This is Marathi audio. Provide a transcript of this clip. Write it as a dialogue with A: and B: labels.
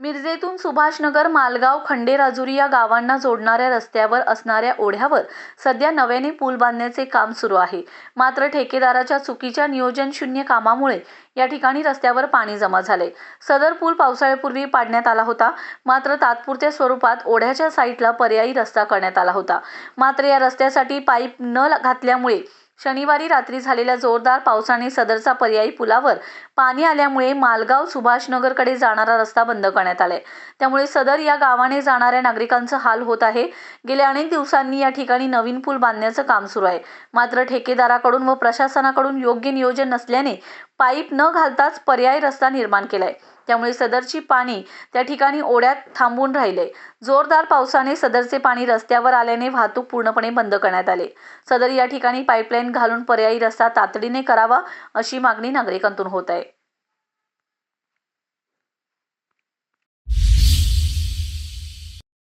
A: मिरजेतून सुभाषनगर मालगाव खंडेराजुरी या गावांना जोडणाऱ्या रस्त्यावर असणाऱ्या ओढ्यावर सध्या नव्याने पूल बांधण्याचे काम सुरू आहे. मात्र ठेकेदाराच्या चुकीच्या नियोजनशून्य कामामुळे या ठिकाणी रस्त्यावर पाणी जमा झाले. सदर पूल पावसाळ्यापूर्वी पाडण्यात आला होता. मात्र तात्पुरत्या स्वरूपात ओढ्याच्या साईडला पर्यायी रस्ता करण्यात आला होता. मात्र या रस्त्यासाठी पाईप न घातल्यामुळे शनिवारी रात्री झालेल्या जोरदार पावसाने सदरचा पर्यायी पुलावर पाणी आल्यामुळे मालगाव सुभाषनगरकडे जाणारा रस्ता बंद करण्यात आलाय. त्यामुळे सदर या गावाने जाणाऱ्या नागरिकांचं हाल होत आहे. गेल्या अनेक दिवसांनी या ठिकाणी नवीन पूल बांधण्याचं काम सुरू आहे. मात्र ठेकेदाराकडून व प्रशासनाकडून योग्य नियोजन नसल्याने पाईप न घालताच पर्यायी रस्ता निर्माण केलाय. त्यामुळे सदरची पाणी त्या ठिकाणी ओढ्यात थांबून राहिले. जोरदार पावसाने सदरचे पाणी रस्त्यावर आल्याने वाहतूक पूर्णपणे बंद करण्यात आले. सदर या ठिकाणी पाईपलाईन घालून पर्यायी रस्ता तातडीने करावा अशी मागणी नागरिकांतून होत आहे.